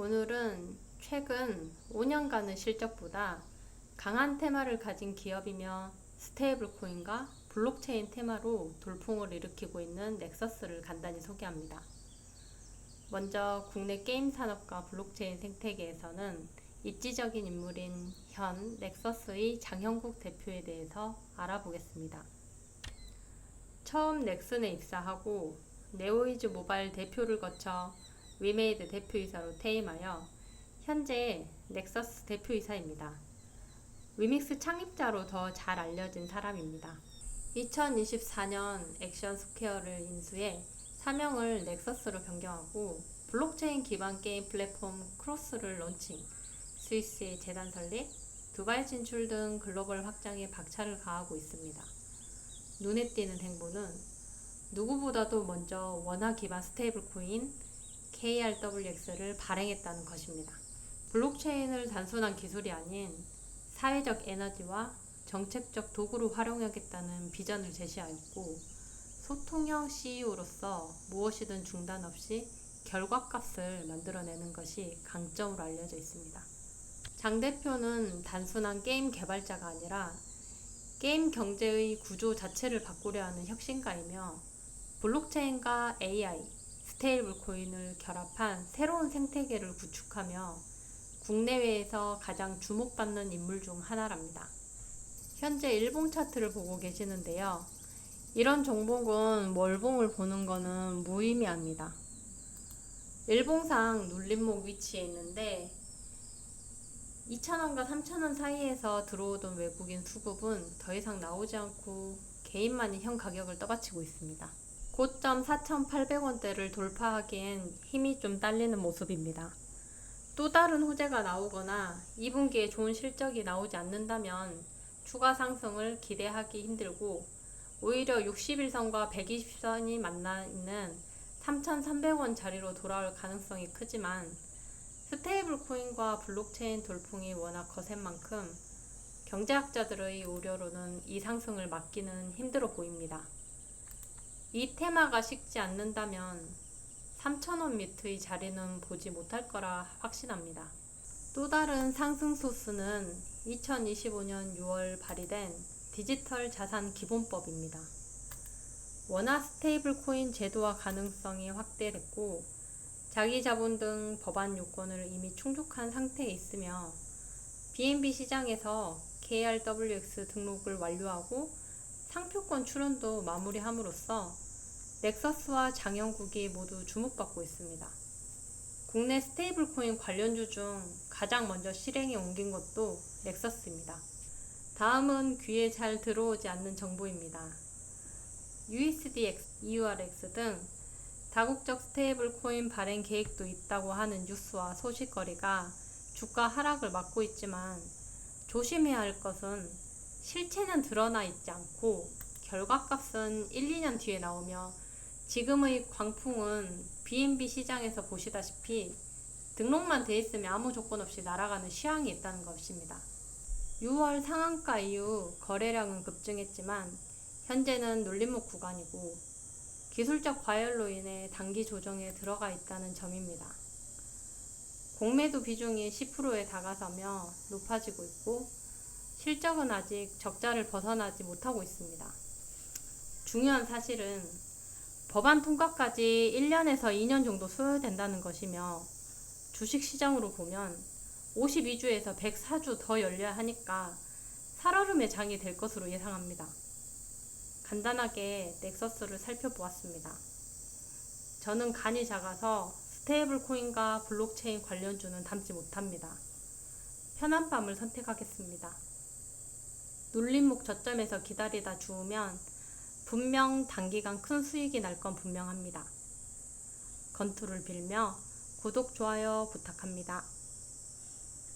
오늘은 최근 5년간의 실적보다 강한 테마를 가진 기업이며 스테이블 코인과 블록체인 테마로 돌풍을 일으키고 있는 넥서스를 간단히 소개합니다. 먼저 국내 게임 산업과 블록체인 생태계에서는 입지적인 인물인 현 넥서스의 장형국 대표에 대해서 알아보겠습니다. 처음 넥슨에 입사하고 네오이즈 모바일 대표를 거쳐 위메이드 대표이사로 퇴임하여 현재 넥서스 대표이사입니다. 위믹스 창립자로 더 잘 알려진 사람입니다. 2024년 액션 스퀘어를 인수해 사명을 넥서스로 변경하고 블록체인 기반 게임 플랫폼 크로스를 론칭, 스위스의 재단 설립, 두바이 진출 등 글로벌 확장에 박차를 가하고 있습니다. 눈에 띄는 행보는 누구보다도 먼저 원화 기반 스테이블 코인 KRWX를 발행했다는 것입니다. 블록체인을 단순한 기술이 아닌 사회적 에너지와 정책적 도구로 활용하겠다는 비전을 제시하였고 소통형 CEO로서 무엇이든 중단 없이 결과값을 만들어내는 것이 강점으로 알려져 있습니다. 장 대표는 단순한 게임 개발자가 아니라 게임 경제의 구조 자체를 바꾸려 하는 혁신가이며 블록체인과 AI, 스테이블 코인을 결합한 새로운 생태계를 구축하며 국내외에서 가장 주목받는 인물 중 하나랍니다. 현재 일봉 차트를 보고 계시는데요. 이런 종목은 월봉을 보는 것은 무의미합니다. 일봉상 눌림목 위치에 있는데 2,000원과 3,000원 사이에서 들어오던 외국인 수급은 더 이상 나오지 않고 개인만이 현 가격을 떠받치고 있습니다. 고점 4,800원대를 돌파하기엔 힘이 좀 딸리는 모습입니다. 또 다른 호재가 나오거나 2분기에 좋은 실적이 나오지 않는다면 추가 상승을 기대하기 힘들고 오히려 61선과 120선이 만나 있는 3,300원 자리로 돌아올 가능성이 크지만 스테이블 코인과 블록체인 돌풍이 워낙 거센 만큼 경제학자들의 우려로는 이 상승을 막기는 힘들어 보입니다. 이 테마가 식지 않는다면 3,000원 밑의 자리는 보지 못할 거라 확신합니다. 또 다른 상승 소스는 2025년 6월 발의된 디지털 자산 기본법입니다. 원화 스테이블 코인 제도화 가능성이 확대됐고 자기 자본 등 법안 요건을 이미 충족한 상태에 있으며 BNB 시장에서 KRWX 등록을 완료하고 상표권 출원도 마무리함으로써 넥서스와 장영국이 모두 주목받고 있습니다. 국내 스테이블 코인 관련주 중 가장 먼저 실행에 옮긴 것도 넥서스입니다. 다음은 귀에 잘 들어오지 않는 정보입니다. USDX, EURX 등 다국적 스테이블 코인 발행 계획도 있다고 하는 뉴스와 소식거리가 주가 하락을 막고 있지만 조심해야 할 것은 실체는 드러나 있지 않고 결과값은 1, 2년 뒤에 나오며 지금의 광풍은 BNB 시장에서 보시다시피 등록만 돼 있으면 아무 조건 없이 날아가는 시황이 있다는 것입니다. 6월 상한가 이후 거래량은 급증했지만 현재는 눌림목 구간이고 기술적 과열로 인해 단기 조정에 들어가 있다는 점입니다. 공매도 비중이 10%에 다가서며 높아지고 있고 실적은 아직 적자를 벗어나지 못하고 있습니다. 중요한 사실은 법안 통과까지 1년에서 2년 정도 소요된다는 것이며 주식 시장으로 보면 52주에서 104주 더 열려야 하니까 살얼음의 장이 될 것으로 예상합니다. 간단하게 넥서스를 살펴보았습니다. 저는 간이 작아서 스테이블 코인과 블록체인 관련주는 담지 못합니다. 편한 밤을 선택하겠습니다. 눌림목 저점에서 기다리다 주우면 분명 단기간 큰 수익이 날 건 분명합니다. 건투를 빌며 구독, 좋아요 부탁합니다.